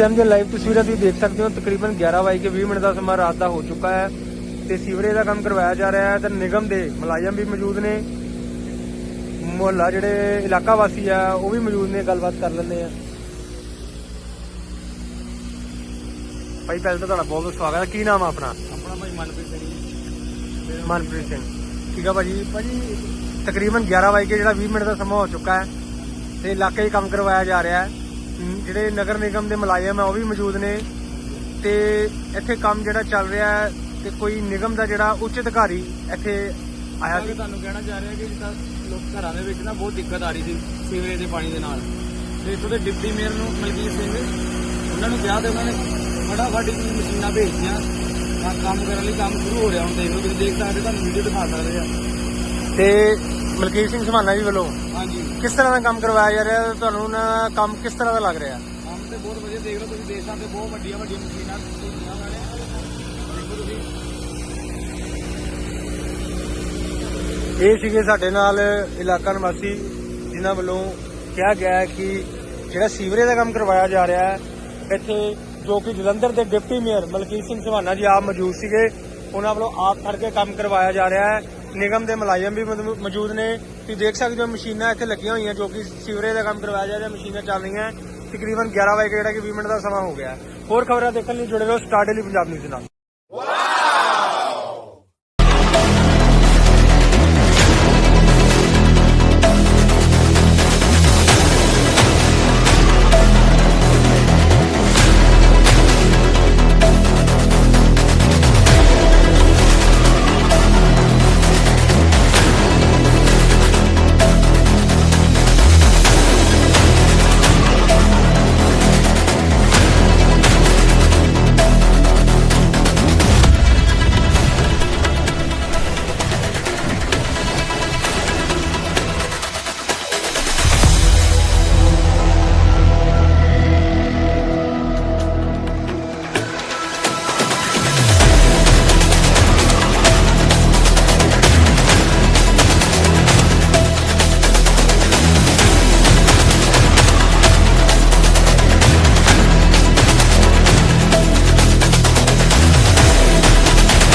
Time ਦੀਆਂ live ਤਸਵੀਰਾਂ ਤੁਸੀਂ ਦੇਖ ਸਕਦੇ ਹੋ ਤਕਰੀਬਨ 11 ਵਜੇ ਕੇ 20 ਮਿੰਟ ਦਾ ਸਮਾਂ ਰਾਤ ਦਾ ਹੋ ਚੁੱਕਾ ਹੈ ਤੇ ਸੀਵਰੇਜ ਦਾ ਕੰਮ ਕਰਵਾਇਆ ਜਾ ਰਿਹਾ ਹੈ ਤੇ ਨਿਗਮ ਦੇ ਮੁਲਾਜ਼ਮ ਵੀ ਮੌਜੂਦ ਨੇ। ਮੁਹੱਲਾ ਜਿਹੜੇ ਇਲਾਕਾ ਵਾਸੀ ਆ ਉਹ ਵੀ ਮੌਜੂਦ ਨੇ ਗੱਲਬਾਤ ਕਰ ਲੈਂਦੇ ਆ ਭਾਈ ਪਹਿਲਾਂ ਤਾਂ ਤੁਹਾਡਾ ਬਹੁਤ ਬਹੁਤ ਸਵਾਗਤ ਹੈ। ਕੀ ਨਾਮ ਆ ਆਪਣਾ? ਆਪਣਾ ਭਾਈ ਮਨਪ੍ਰੀਤ ਸਿੰਘ ਮਨਪ੍ਰੀਤ ਸਿੰਘ। ਠੀਕ ਆ ਭਾਜੀ? ਭਾਜੀ ਤਕਰੀਬਨ 11 ਵਜੇ ਜਿਹੜਾ 20 ਮਿੰਟ ਦਾ ਸਮਾਂ ਹੋ ਚੁੱਕਾ ਹੈ ਤੇ ਇਲਾਕੇ 'ਚ ਕੰਮ ਕਰਵਾਇਆ ਜਾ ਰਿਹਾ ਹੈ। ਜਿਹੜੇ ਨਗਰ ਨਿਗਮ ਦੇ ਮੁਲਾਜ਼ਮ ਆ ਉਹ ਵੀ ਮੌਜੂਦ ਨੇ। ਤੇ ਇੱਥੇ ਕੰਮ ਜਿਹੜਾ ਚੱਲ ਰਿਹਾ ਹੈ ਤੇ ਕੋਈ ਨਿਗਮ ਦਾ ਜਿਹੜਾ ਉੱਚ ਅਧਿਕਾਰੀ ਇੱਥੇ ਆਇਆ ਸੀ। ਤੁਹਾਨੂੰ ਕਹਿਣਾ ਚਾਹ ਰਿਹਾ ਕਿ ਜਿੱਦਾਂ ਲੋਕ ਘਰਾਂ ਦੇ ਵਿੱਚ ਨਾ ਬਹੁਤ ਦਿੱਕਤ ਆ ਰਹੀ ਸੀ ਸੀਵਰੇਜ ਦੇ ਪਾਣੀ ਦੇ ਨਾਲ। ਤੇ ਇੱਥੋਂ ਦੇ ਡਿਪਟੀ ਮੇਅਰ ਨੂੰ ਮਲਕੀਤ ਸਿੰਘ ਉਹਨਾਂ ਨੂੰ ਕਿਹਾ ਤੇ ਉਹਨਾਂ ਨੇ ਫਟਾਫਟ ਹੀ ਮਸ਼ੀਨਾਂ ਭੇਜੀਆਂ ਕੰਮ ਕਰਨ ਲਈ ਕੰਮ ਸ਼ੁਰੂ ਹੋ ਰਿਹਾ ਹੁਣ ਦੇਖ ਲਓ ਤੁਸੀਂ ਦੇਖ ਸਕਦੇ ਤੁਹਾਨੂੰ ਵੀਡੀਓ ਦਿਖਾ ਸਕਦੇ ਆ। ਤੇ ਮਲਕੀਤ ਸਿੰਘ ਸਮਾਨਾ ਜੀ ਵੱਲੋਂ। ਹਾਂਜੀ। ਕਿਸ ਤਰ੍ਹਾਂ ਦਾ ਕੰਮ ਕਰਵਾਇਆ ਜਾ ਰਿਹਾ? ਤੁਹਾਨੂੰ ਨਾ ਕੰਮ ਕਿਸ ਤਰ੍ਹਾਂ ਦਾ ਲੱਗ ਰਿਹਾ? ਕੰਮ ਤੇ ਬਹੁਤ ਵਧੀਆ ਦੇਖ ਲਓ ਤੁਸੀਂ ਦੇਖ ਸਕਦੇ ਹੋ, ਬਹੁਤ ਵੱਡੀਆਂ ਵੱਡੀਆਂ ਮਸ਼ੀਨਾਂ ਲੱਗੀਆਂ ਹੋਈਆਂ ਨੇ ਦੇਖੋ ਤੁਸੀਂ। ਇਹ ਸੀਗੇ ਸਾਡੇ ਨਾਲ ਇਲਾਕਾ ਨਿਵਾਸੀ ਜਿਨ੍ਹਾਂ ਵੱਲੋਂ ਕਿਹਾ ਗਿਆ ਹੈ ਕਿ ਜਿਹੜਾ ਸੀਵਰੇਜ ਦਾ ਕੰਮ ਕਰਵਾਇਆ ਜਾ ਰਿਹਾ ਹੈ ਇੱਥੇ ਜੋ ਕਿ ਜਲੰਧਰ ਦੇ ਡਿਪਟੀ ਮੇਅਰ ਮਲਕੀਤ ਸਿੰਘ ਸਵਾਨਾ ਜੀ ਆਪ ਮੌਜੂਦ ਸੀਗੇ ਉਹਨਾਂ ਵੱਲੋਂ ਆਪ ਖੜ ਕੇ ਕੰਮ ਕਰਵਾਇਆ ਜਾ ਰਿਹਾ ਹੈ। ਨਿਗਮ ਦੇ ਮੁਲਾਜ਼ਮ ਵੀ ਮੌਜੂਦ ਨੇ। ਤੁਸੀਂ ਦੇਖ ਸਕਦੇ ਹੋ ਮਸ਼ੀਨਾਂ ਇੱਥੇ ਲੱਗੀਆਂ ਹੋਈਆਂ ਜੋ ਕਿ ਸੀਵਰੇਜ ਦਾ ਕੰਮ ਕਰਵਾਇਆ ਜਾ ਰਿਹਾ, ਮਸ਼ੀਨਾਂ ਚੱਲ ਰਹੀਆਂ। ਤਕਰੀਬਨ 11 ਵਜੇ ਜਿਹੜਾ ਕਿ 20 ਮਿੰਟ ਦਾ ਸਮਾਂ ਹੋ ਗਿਆ। ਹੋਰ ਖਬਰਾਂ ਦੇਖਣ ਲਈ ਜੁੜੇ ਰਹੋ ਸਟਾਰ ਡੇਲੀ ਪੰਜਾਬ ਨਿਊਜ਼ ਨਾਲ।